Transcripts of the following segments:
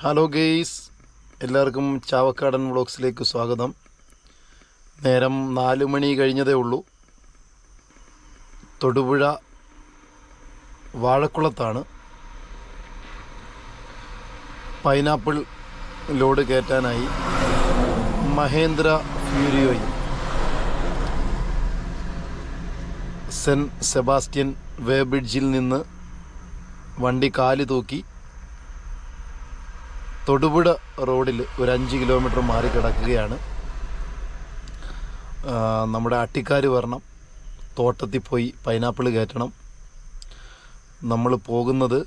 Hello guys എല്ലാവർക്കും ചാവക്കാടൻ വ്ളോഗ്സിലേക്ക് സ്വാഗതം. നേരം നാല് മണി കഴിഞ്ഞതേ ഉള്ളൂ. തൊടുപുഴ വാഴക്കുളത്താണ്. പൈനാപ്പിൾ ലോഡ് കയറ്റാനായി മഹേന്ദ്ര ഫ്യൂരിയോയി സെൻ സെബാസ്റ്റ്യൻ വേ ബ്രിഡ്ജിൽ നിന്ന് വണ്ടി കാലു തൂക്കി തൊടുപുഴ റോഡിൽ ഒരു അഞ്ച് കിലോമീറ്റർ മാറി കിടക്കുകയാണ്. നമ്മുടെ അട്ടിക്കാർ വരണം. തോട്ടത്തിൽ പോയി പൈനാപ്പിൾ കയറ്റണം. നമ്മൾ പോകുന്നത്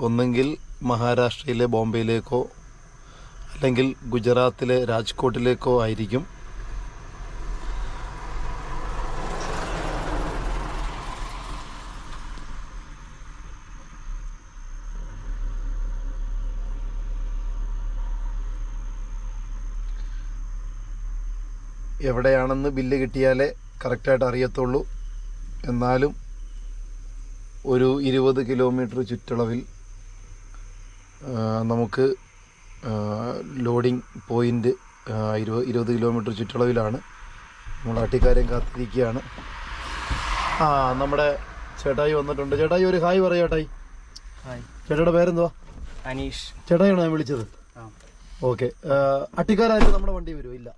ഒന്നെങ്കിൽ മഹാരാഷ്ട്രയിലെ ബോംബെയിലേക്കോ അല്ലെങ്കിൽ ഗുജറാത്തിലെ രാജ്കോട്ടിലേക്കോ ആയിരിക്കും. എവിടെയാണെന്ന് ബില്ല് കിട്ടിയാലേ കറക്റ്റായിട്ട് അറിയത്തുള്ളൂ. എന്നാലും ഒരു ഇരുപത് കിലോമീറ്റർ ചുറ്റളവിൽ നമുക്ക് ലോഡിംഗ് പോയിന്റ് ഇരുപത് ഇരുപത് കിലോമീറ്റർ ചുറ്റളവിലാണ്. നമ്മൾ അട്ടിക്കാരൻ കാത്തിരിക്കുകയാണ്. ആ നമ്മുടെ ചേട്ടായി വന്നിട്ടുണ്ട്. ചേട്ടായി ഒരു ഹായ് പറയാം ചേട്ടായി. ചേട്ടയുടെ പേരെന്തുവാ? അനീഷ്. ചേട്ടായിയാണോ ഞാൻ വിളിച്ചത്? ഓക്കെ. അട്ടിക്കാരായിട്ട് നമ്മുടെ വണ്ടി വരുമോ? ഇല്ല.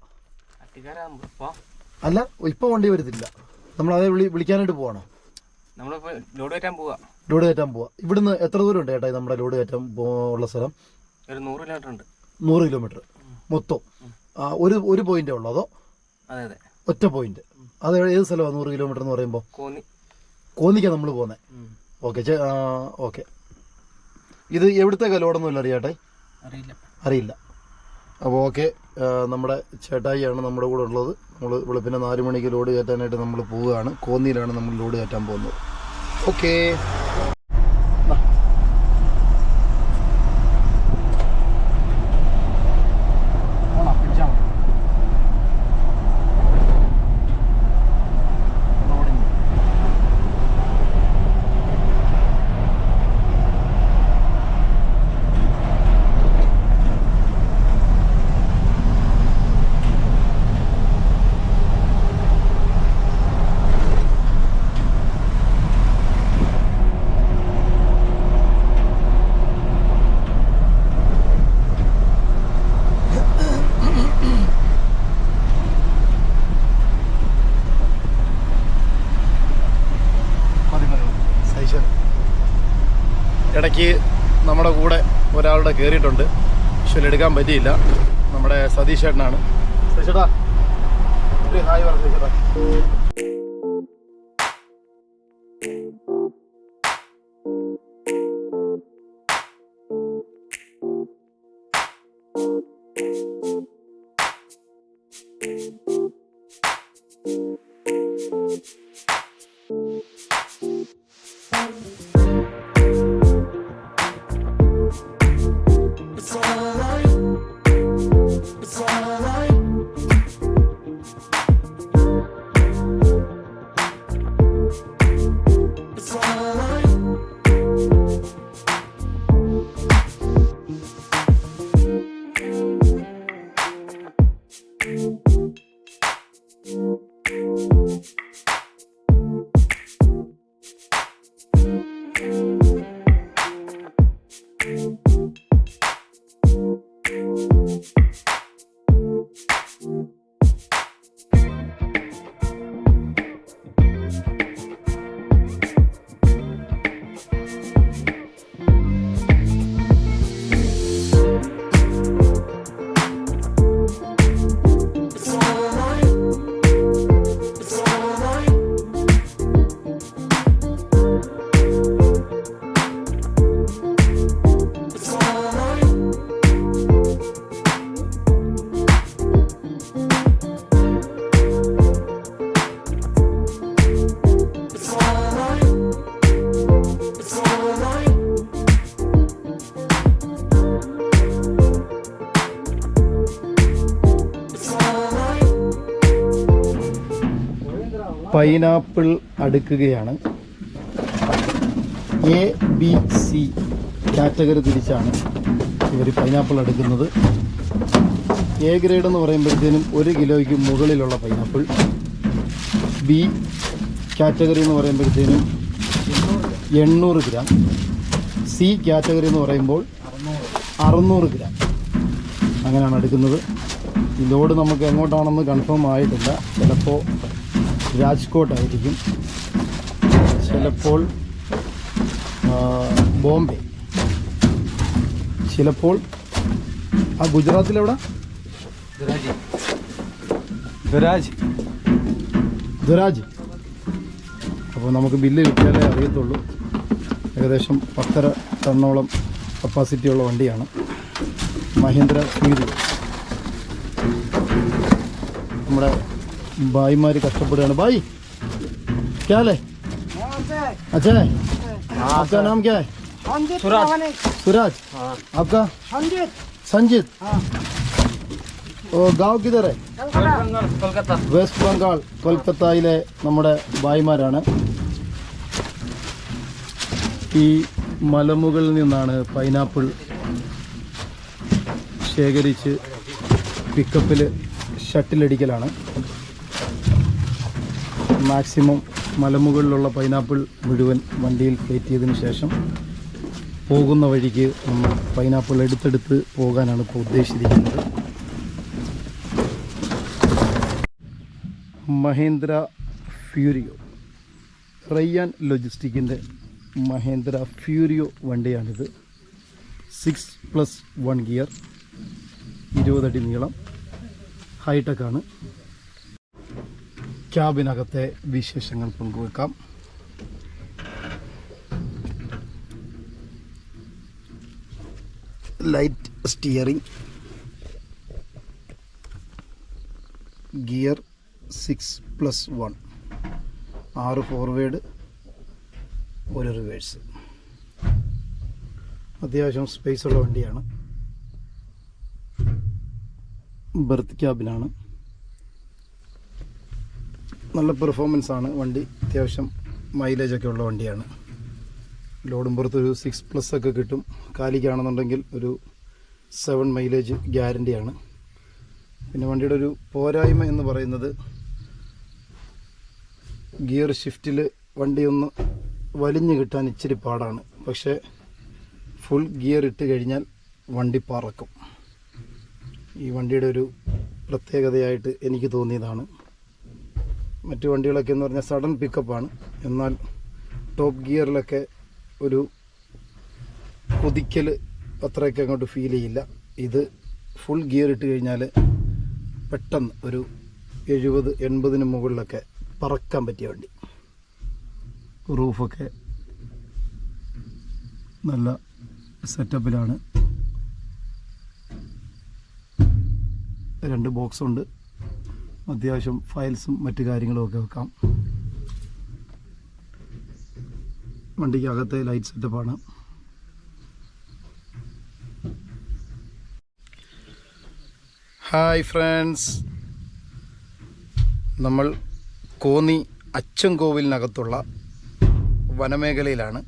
അല്ല ഇപ്പൊ വണ്ടി വരുന്നില്ല നമ്മൾ അതേ വിളി വിളിക്കാനായിട്ട് പോവാണോ? നമ്മളിപ്പോ ലോഡ് കയറ്റാൻ പോവാ. ലോഡ് കയറ്റാൻ പോവാ. ഇവിടുന്ന് എത്ര ദൂരം ഉണ്ട് ചേട്ടാ നമ്മുടെ ലോഡ് കയറ്റാൻ ഉള്ള സ്ഥലം? ഒരു നൂറ് കിലോമീറ്റർ ഉണ്ട്. നൂറ് കിലോമീറ്റർ. മൊത്തം. ഒരു ഒരു പോയിന്റേ ഉള്ളൂ അതോ? അതെ അതെ. ഒറ്റ പോയിന്റ്. അത് ഏത് സ്ഥലമാണ് നൂറ് കിലോമീറ്റർ എന്ന് പറയുമ്പോ? കോന്നി. നമ്മൾ നമ്മൾ പോകുന്നത് ഓക്കെ ഓക്കെ. ഇത് എവിടുത്തെ ലോഡൊന്നുമില്ല അറിയാട്ടെ അറിയില്ല. അറിയില്ല. അപ്പോൾ ഓക്കെ നമ്മുടെ ചേട്ടായിയാണ് നമ്മുടെ കൂടെ ഉള്ളത്. നമ്മൾ വെളുപ്പിനെ നാല് മണിക്ക് ലോഡ് കയറ്റാനായിട്ട് നമ്മൾ പോവുകയാണ്. കോന്നിയിലാണ് നമ്മൾ ലോഡ് കയറ്റാൻ പോകുന്നത്. ഓക്കെ സൈഷൻ ഇടയ്ക്ക് നമ്മുടെ കൂടെ ഒരാളുടെ കയറിയിട്ടുണ്ട്. പക്ഷെ എടുക്കാൻ പറ്റിയില്ല. നമ്മുടെ സതീഷ് ചേട്ടനാണ് സതീഷേട്ടാ ഒരു ഹായ് പറ സതീഷേട്ടാ പൈനാപ്പിൾ അടുക്കുകയാണ്. എ ബി സി കാറ്റഗറി തിരിച്ചാണ് ഇവർ പൈനാപ്പിൾ അടുക്കുന്നത്. എ ഗ്രേഡ് എന്ന് പറയുമ്പോഴത്തേനും ഒരു കിലോയ്ക്ക് മുകളിലുള്ള പൈനാപ്പിൾ. ബി കാറ്റഗറി എന്ന് പറയുമ്പോഴത്തേനും എണ്ണൂറ് ഗ്രാം. സി കാറ്റഗറി എന്ന് പറയുമ്പോൾ അറുന്നൂറ് ഗ്രാം. അങ്ങനെയാണ് എടുക്കുന്നത് ഈ ലോഡ് നമുക്ക് എങ്ങോട്ടാണെന്ന് കൺഫേം ആയിട്ടില്ല. ചിലപ്പോൾ രാജ്കോട്ടായിരിക്കും. ചിലപ്പോൾ ബോംബെ. ചിലപ്പോൾ ആ ഗുജറാത്തിലെവിടെ? ദുരാജ് ദുരാജ് അപ്പോൾ നമുക്ക് ബില്ല് കിട്ടിയാലേ അറിയത്തുള്ളൂ. ഏകദേശം പത്തര ടണ്ണോളം കപ്പാസിറ്റിയുള്ള വണ്ടിയാണ്. മഹീന്ദ്ര സ്വീതി നമ്മുടെ ഭായിമാർ കഷ്ടപ്പെടുകയാണ് ഭായ് क्या ले अच्छा है आपका नाम क्या है സുരാജ് सूरज आपका संजीत ഓ ഗാവ് കിതർ है കൊൽക്കത്ത വെസ്റ്റ് ബംഗാൾ കൊൽക്കത്തയിലെ നമ്മുടെ ഭായിമാരാണ് ഈ മലമുകളിൽ നിന്നാണ് പൈനാപ്പിൾ ശേഖരിച്ച് പിക്കപ്പിൽ ഷട്ടിലടിക്കലാണ് മാക്സിമം മലമുകളിലുള്ള പൈനാപ്പിൾ മുഴുവൻ വണ്ടിയിൽ കയറ്റിയതിന് ശേഷം പോകുന്ന വഴിക്ക് നമ്മൾ പൈനാപ്പിൾ എടുത്തെടുത്ത് പോകാനാണ് ഇപ്പോൾ ഉദ്ദേശിച്ചിരിക്കുന്നത്. മഹേന്ദ്ര ഫ്യൂരിയോ റയ്യാൻ ലോജിസ്റ്റിക്കിന്റെ മഹേന്ദ്ര ഫ്യൂരിയോ വണ്ടിയാണിത്. സിക്സ് പ്ലസ് വൺ ഗിയർ ഇരുപതടി നീളം ഹൈടെക്കാണ് ക്യാബിനകത്തെ വിശേഷങ്ങൾ പങ്കുവെക്കാം. Light steering gear six plus one ആറ് ഫോർവേഡ് ഒരു റിവേഴ്സ് അത്യാവശ്യം സ്പേസ് ഉള്ള വണ്ടിയാണ്. ബെർത്ത് ക്യാബിനാണ് നല്ല പെർഫോമൻസ് ആണ്. വണ്ടി അത്യാവശ്യം മൈലേജ് ഒക്കെ ഉള്ള വണ്ടിയാണ്. ലോഡും പുറത്ത് ഒരു സിക്സ് പ്ലസ് ഒക്കെ കിട്ടും. കാലിക്കാണെന്നുണ്ടെങ്കിൽ ഒരു സെവൻ മൈലേജ് ഗ്യാരണ്ടിയാണ് പിന്നെ വണ്ടിയുടെ ഒരു പോരായ്മ എന്ന് പറയുന്നത് ഗിയർ ഷിഫ്റ്റിൽ വണ്ടി ഒന്ന് വലിഞ്ഞു കിട്ടാൻ ഇച്ചിരി പാടാണ്. പക്ഷേ ഫുൾ ഗിയർ ഇട്ട് കഴിഞ്ഞാൽ വണ്ടി പറക്കും. ഈ വണ്ടിയുടെ ഒരു പ്രത്യേകതയായിട്ട് എനിക്ക് തോന്നിയതാണ്. മറ്റു വണ്ടികളൊക്കെ എന്ന് പറഞ്ഞാൽ സഡൻ പിക്കപ്പാണ് എന്നാൽ ടോപ്പ് ഗിയറിലൊക്കെ ഒരു കുതിക്കൽ അത്രയൊക്കെ അങ്ങോട്ട് ഫീൽ ചെയ്യില്ല. ഇത് ഫുൾ ഗിയർ ഇട്ട് കഴിഞ്ഞാൽ പെട്ടെന്ന് ഒരു എഴുപത് എൺപതിന് മുകളിലൊക്കെ പറക്കാൻ പറ്റിയ വണ്ടി. റൂഫൊക്കെ നല്ല സെറ്റപ്പിലാണ് രണ്ട് ബോക്സ് ഉണ്ട്. അത്യാവശ്യം ഫയൽസും മറ്റു കാര്യങ്ങളും ഒക്കെ വെക്കാം. വണ്ടിക്ക് അകത്തെ ലൈറ്റ് സെറ്റപ്പാണ് ഹായ് ഫ്രണ്ട്സ് നമ്മൾ കോന്നി അച്ചൻകോവിലിനകത്തുള്ള വനമേഖലയിലാണ്.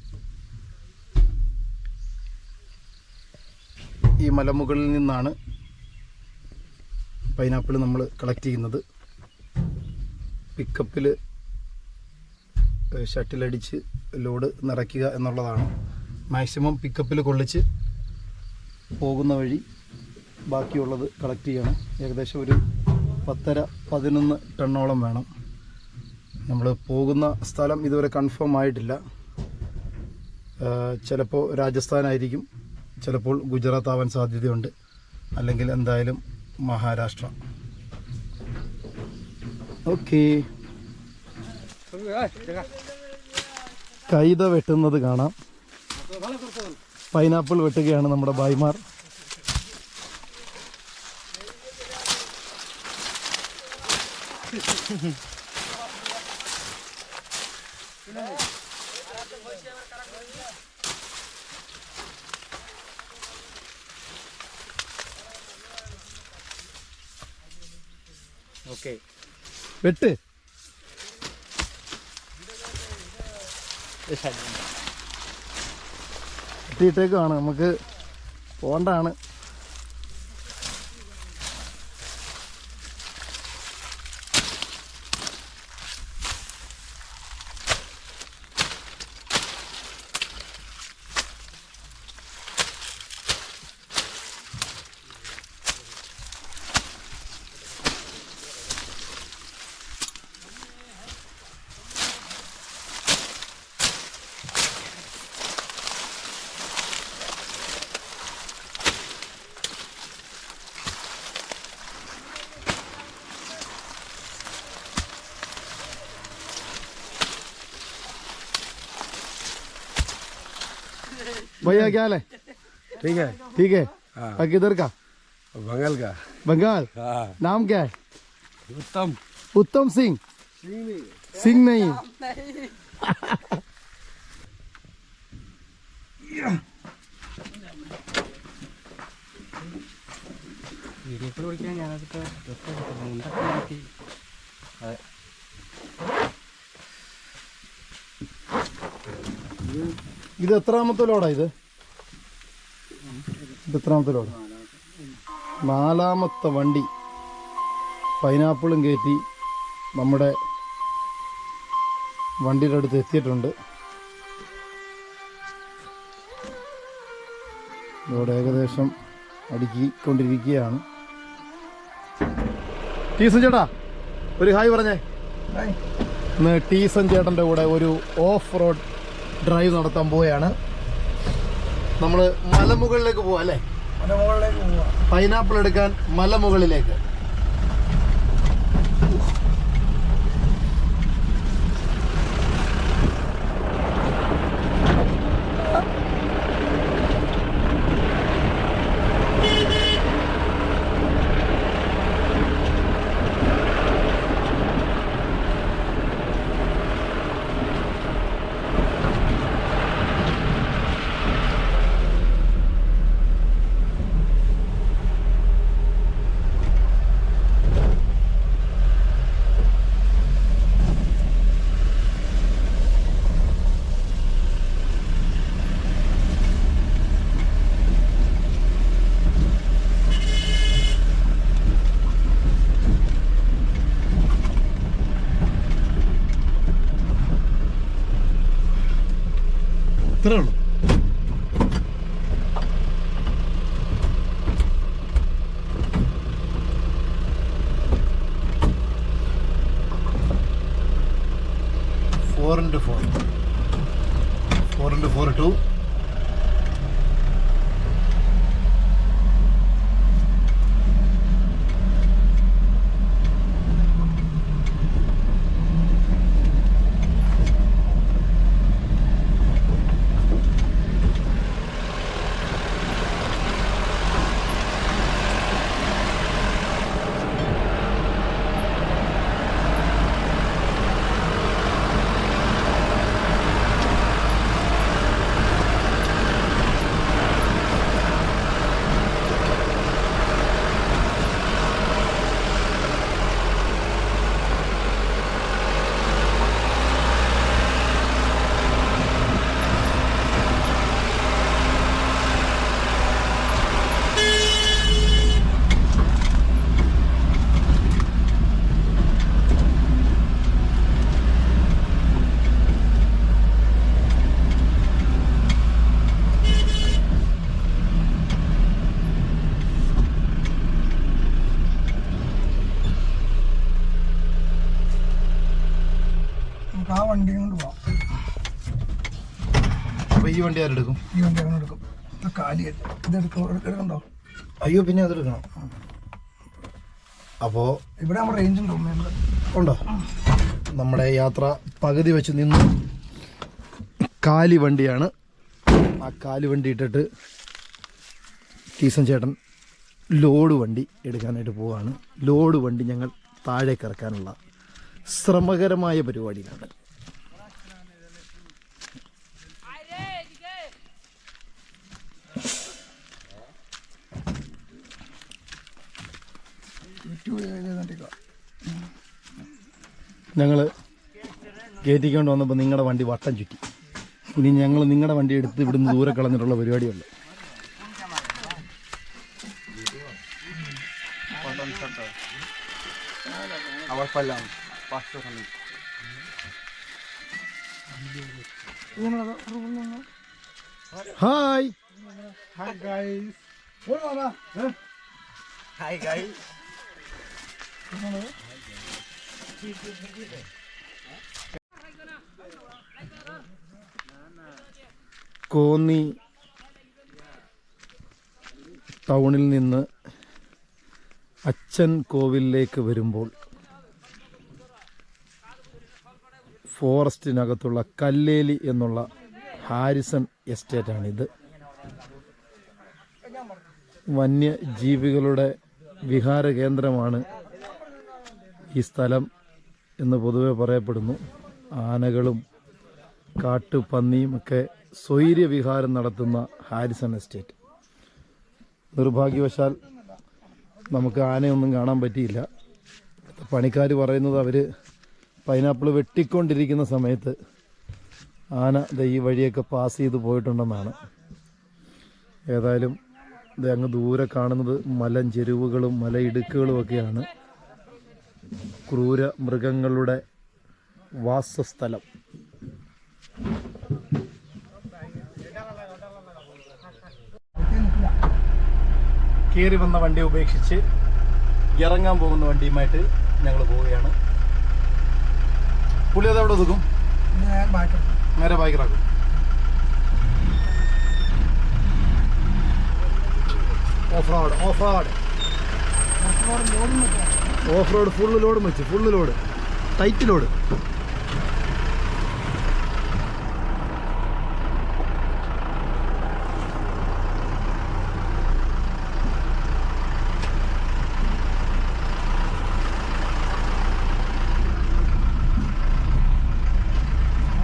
ഈ മലമുകളിൽ നിന്നാണ് പൈനാപ്പിൾ നമ്മൾ കളക്ട് ചെയ്യുന്നത്. പിക്കപ്പിൽ ഷട്ടിലടിച്ച് ലോഡ് നിറയ്ക്കുക എന്നുള്ളതാണ്. മാക്സിമം പിക്കപ്പിൽ കൊള്ളിച്ച് പോകുന്ന വഴി ബാക്കിയുള്ളത് കളക്ട് ചെയ്യണം. ഏകദേശം ഒരു പത്തര പതിനൊന്ന് ടണ്ണോളം വേണം. നമ്മൾ പോകുന്ന സ്ഥലം ഇതുവരെ കൺഫേം ആയിട്ടില്ല. ചിലപ്പോൾ രാജസ്ഥാനായിരിക്കും. ചിലപ്പോൾ ഗുജറാത്ത് ആവാൻ സാധ്യതയുണ്ട്. അല്ലെങ്കിൽ എന്തായാലും മഹാരാഷ്ട്ര. ഓക്കെ. കൈത വെട്ടുന്നത് കാണാം. പൈനാപ്പിൾ വെട്ടുകയാണ് നമ്മുടെ ഭായിമാർ. ഓക്കെ. വെട്ട്. വെട്ടിയിട്ടേക്കാണ് നമുക്ക് പോണ്ടാണ് भैया क्या हाल है? ठीक है। ठीक है? हाँ। किधर का? बंगाल का। बंगाल? हाँ। नाम क्या है? उत्तम। उत्तम सिंह। सिंह नहीं। ഇത് എത്രാമത്തെ ലോഡാ ഇത്? ഇത് എത്രാമത്തെ ലോഡ്? നാലാമത്തെ വണ്ടി പൈനാപ്പിളും കയറ്റി നമ്മുടെ വണ്ടിയുടെ അടുത്ത് എത്തിയിട്ടുണ്ട്. ഇവിടെ ഏകദേശം അടുക്കിക്കൊണ്ടിരിക്കുകയാണ്. ടീസൺ ചേട്ടാ ഒരു ഹായ് പറഞ്ഞേ. ഇന്ന് ടീസൺ ചേട്ടന്റെ കൂടെ ഒരു ഓഫ് റോഡ് ഡ്രൈവ് നടത്താൻ പോവുകയാണ്. നമ്മൾ മലമുകളിലേക്ക് പോവാം അല്ലേ? പൈനാപ്പിൾ എടുക്കാൻ മലമുകളിലേക്ക് ഇത്രേ ഉള്ളൂ four into four into four two നമുക്ക് ആ വണ്ടി കൊണ്ട് പോവാം അപ്പോൾ ഈ വണ്ടി ആരെടുക്കും ഈ വണ്ടി അങ്ങനെ എടുക്കും. കാലിയല്ല ഇതെടുക്കോ എടുക്കണ്ടോ? അയ്യോ പിന്നെ അതെടുക്കണം അപ്പോൾ ഇവിടെ നമ്മുടെ റേഞ്ച് ഉണ്ടോ ഉണ്ടോ. നമ്മുടെ യാത്ര പകുതി വെച്ച് നിന്ന് കാലി വണ്ടിയാണ്. ആ കാലി വണ്ടി ഇട്ടിട്ട് കീസൻ ചേട്ടൻ ലോഡ് വണ്ടി എടുക്കാനായിട്ട് പോവാണ്. ലോഡ് വണ്ടി ഞങ്ങൾ താഴേക്ക് ഇറക്കാനുള്ള ശ്രമകരമായ പരിപാടിയിലാണ്. ഞങ്ങൾ കയറ്റിക്കൊണ്ട് വന്നപ്പോൾ നിങ്ങളുടെ വണ്ടി വട്ടം ചുറ്റി. ഇനി ഞങ്ങൾ നിങ്ങളുടെ വണ്ടി എടുത്ത് ഇവിടുന്ന് ദൂരെ കളഞ്ഞിട്ടുള്ള പരിപാടിയുണ്ട്. Hi. Hi guys hi guys Konni ടൗണിൽ നിന്ന് അച്ഛൻ കോവിലേക്ക് വരുമ്പോൾ ഫോറസ്റ്റിനകത്തുള്ള കല്ലേലി എന്നുള്ള ഹാരിസൺ എസ്റ്റേറ്റാണിത്. വന്യജീവികളുടെ വിഹാര കേന്ദ്രമാണ് ഈ സ്ഥലം എന്ന് പൊതുവെ പറയപ്പെടുന്നു. ആനകളും കാട്ടുപന്നിയും ഒക്കെ സ്വൈര്യവിഹാരം നടത്തുന്ന ഹാരിസൺ എസ്റ്റേറ്റ്. നിർഭാഗ്യവശാൽ നമുക്ക് ആനയൊന്നും കാണാൻ പറ്റിയില്ല. പണിക്കാർ പറയുന്നത് അവർ പൈനാപ്പിൾ വെട്ടിക്കൊണ്ടിരിക്കുന്ന സമയത്ത് ആന ഈ വഴിയൊക്കെ പാസ് ചെയ്ത് പോയിട്ടുണ്ടെന്നാണ്. ഏതായാലും ഇത് അങ്ങ് ദൂരെ കാണുന്നത് മലഞ്ചെരുവുകളും മലയിടുക്കുകളും ഒക്കെയാണ്. ക്രൂര മൃഗങ്ങളുടെ വാസസ്ഥലം. കയറി വന്ന വണ്ടി ഉപേക്ഷിച്ച് ഇറങ്ങാൻ പോകുന്ന വണ്ടിയുമായിട്ട് ഞങ്ങൾ പോവുകയാണ്. പുള്ളി അതെവിടെ ഒതുക്കും നേരെ ബാക്കി നേരെ road off road off road off road full load വെച്ച് ഫുൾ ലോഡ് ടൈറ്റ് ലോഡ്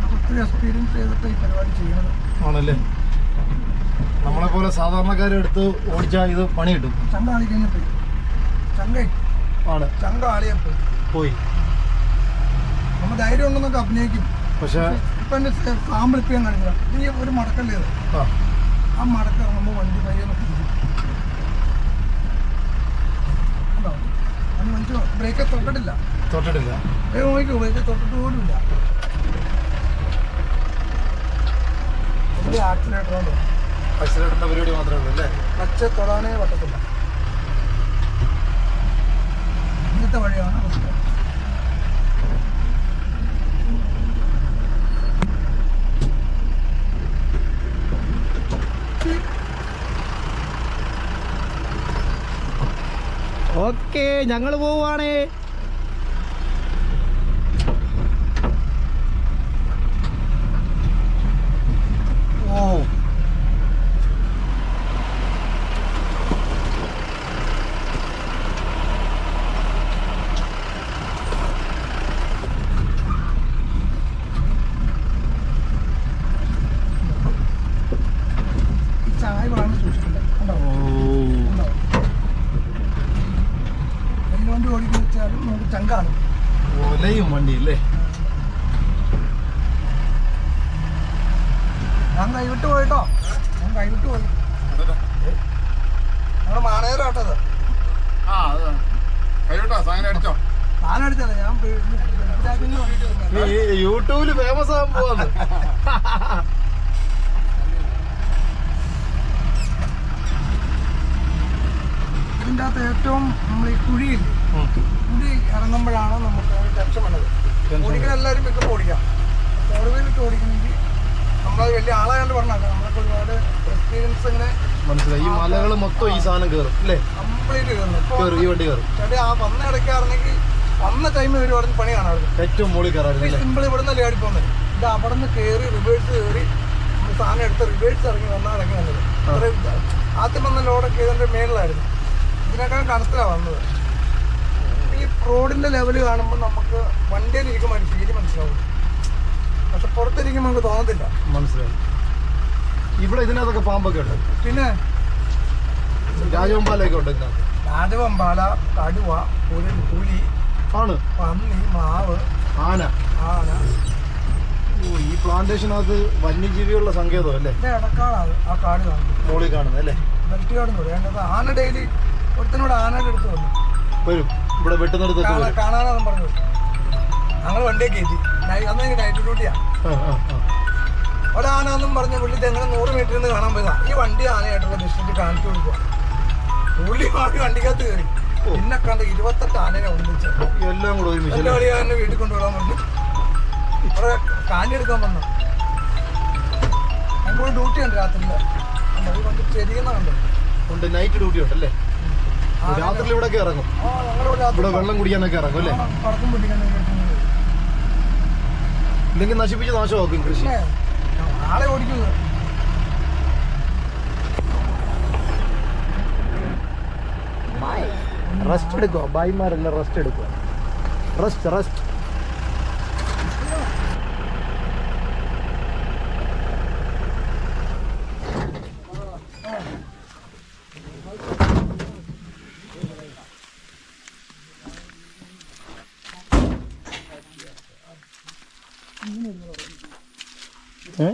ഒത്തിരി എക്സ്പീരിയൻസ് ചെയ്തിട്ട് ഈ പരിപാടി ചെയ്യണത് ആണല്ലേ? നമ്മളെ പോലെ സാധാരണക്കാരെ എടുത്ത് ഓടിച്ചാൽ ഇത് പണി കിട്ടും. ചങ്ക ആളി കഴിഞ്ഞിട്ട് ചങ്കേ ആണ്. ചങ്കാളിയെ പോയി. പോയി. നമ്മൾ ധൈര്യം ഉണ്ടെന്നൊക്കെ അഭിനയിക്കും. പക്ഷേ ഇപ്പൊ എന്റെ സാമ്പിൾ ഇപ്പം ഈ ഒരു മടക്കല്ലേ ഇത്? ആ. മടക്ക നമ്മ വണ്ടി പയ്യെ മനുഷ്യ ബ്രേക്ക് തൊട്ടിട്ടില്ല. തൊട്ടിട്ടില്ല. നോക്കിക്കോ ബ്രേക്ക് തൊട്ടിട്ട് പോലും ഇല്ല. ആക്സിലേറ്റർ ആക്സിലേറ്ററിന്റെ പരിപാടി മാത്രമേ ഉള്ളൂ അല്ലേ? ക്ലച്ച് തൊടാനേ പറ്റത്തില്ല. ഇന്നത്തെ വഴിയാണ് ഓക്കെ ഞങ്ങൾ പോവുകയാണേ ഇതിന്റെ അകത്ത് ഏറ്റവും നമ്മൾ ഈ കുഴിയിൽ കുഴി ഇറങ്ങുമ്പോഴാണ് നമുക്ക് ടെൻഷൻ Tension ഓടിക്കാൻ എല്ലാവരും പിക്കപ്പ് ഓടിക്കാം. ഫോർ നമ്മൾ ഓടിക്കണമെങ്കിൽ നമ്മളത് വലിയ ആളായതുകൊണ്ട് പറഞ്ഞാൽ നമ്മളൊക്കെ ഒരുപാട് എക്സ്പീരിയൻസ് ഇങ്ങനെ മനസ്സിലായി. ഈ മലകൾ മൊത്തം ഈ സാധനം കയറും അല്ലേ? കംപ്ലീറ്റ് കയറും ഈ വണ്ടി കയറും ചേട്ടാ ആ വന്ന ഇടയ്ക്കായിരുന്നെങ്കിൽ വന്ന ടൈമിൽ ഒരു പറഞ്ഞ് പണി അവിടെ. ഏറ്റവും മുകളിൽ കയറാറുണ്ട് സിമ്പിൾ ഇവിടെ നിന്ന് ലേടി പോകുന്നത്? ഇത് അവിടെ നിന്ന് കയറി റിവേഴ്സ് കയറി സാധനം എടുത്ത് റിവേഴ്സ് ഇറങ്ങി വന്നാൽ ഇറങ്ങി വന്നത്. ആദ്യം വന്ന ലോഡൊക്കെ ഇതിന്റെ മേളിലായിരുന്നു. ഇതിനേക്കാൾ കനത്തിലാണ് വന്നത്. ഈ റോഡിന്റെ ലെവൽ കാണുമ്പോൾ നമുക്ക് വണ്ടിയിൽ ഇരിക്കുമ്പോൾ അതിന് ഫീൽ മനസ്സിലാവും. പക്ഷെ പുറത്തിരിക്കുമ്പോൾ നമുക്ക് തോന്നത്തില്ല. മനസ്സിലായി. ഇവിടെ ഇതിനകത്തൊക്കെ പാമ്പൊക്കെ ഉണ്ട്. പിന്നെ? രാജവമ്പാലൊക്കെ ഉണ്ട് ഇതിനകത്ത്. രാജവമ്പാല കടുവ പുലി പുലി ആണ്. പന്നി മാവ് ആന. ആന. ഓ ഈ പ്ലാന്റേഷനകത്ത് വന്യജീവികളുടെ സങ്കേതം അല്ലേ ഇടക്കാളാണ് ആ കാട് കാണുന്നത്. മോളി കാണുന്നത് അല്ലേ? ആന ഡെയിലി ഒരുത്തനോട് ആനയുടെ അടുത്ത് വന്നു. വരും. ഇവിടെ വെട്ടുന്നിടത്തൊക്കെ കാണാ- വരും. കാണാനാന്നും പറഞ്ഞു. ഞങ്ങൾ വണ്ടിയെ കയറ്റി നൈ- അന്ന് എനിക്ക് നൈറ്റ് ഡ്യൂട്ടിയാ ആ ആ ആ. ഒരാനാന്നും പറഞ്ഞ പുള്ളി തെങ്ങനെ നൂറ് മീറ്ററിൽ നിന്ന് കാണാൻ പോയതാ. ഈ വണ്ടി ആനയായിട്ടുള്ള ഡിസ്ട്രിക്റ്റ് കാണിച്ചു കൊടുക്കുക പുള്ളി മാറി വണ്ടിക്കകത്ത് കയറി. പിന്നെ കണ്ട് ഇരുപത്തെട്ട് ആനേനെ ഒന്നിച്ച്. എല്ലാം കൂടെ ഒരുമിച്ച് എന്നെ വീട്ടിൽ കൊണ്ടുവിടാൻ പറഞ്ഞു. ഇവിടെ കാഞ്ഞി എടുക്കാൻ വന്നു. ഞങ്ങൾ ഡ്യൂട്ടി ഉണ്ട് രാത്രിയിൽ നമ്മൾ കൊണ്ട് ചെരിയുന്ന കണ്ടു. ഉണ്ട്. നൈറ്റ് ഡ്യൂട്ടി ഉണ്ടല്ലേ രാത്രിയിൽ ഇവിടെ ഇറങ്ങും. ഇവിടെ വെള്ളം കുടിക്കാനൊക്കെ ഇറങ്ങും അല്ലേ? ഇല്ലെങ്കിൽ നശിപ്പിച്ച് നാശമാക്കും കൃഷി. ആളെ ഓടിക്കുന്നത്. റെസ്റ്റ് എടുക്കുക ബായിമാരെല്ലാം റെസ്റ്റ് എടുക്കുക റെസ്റ്റ് റെസ്റ്റ് ഏ?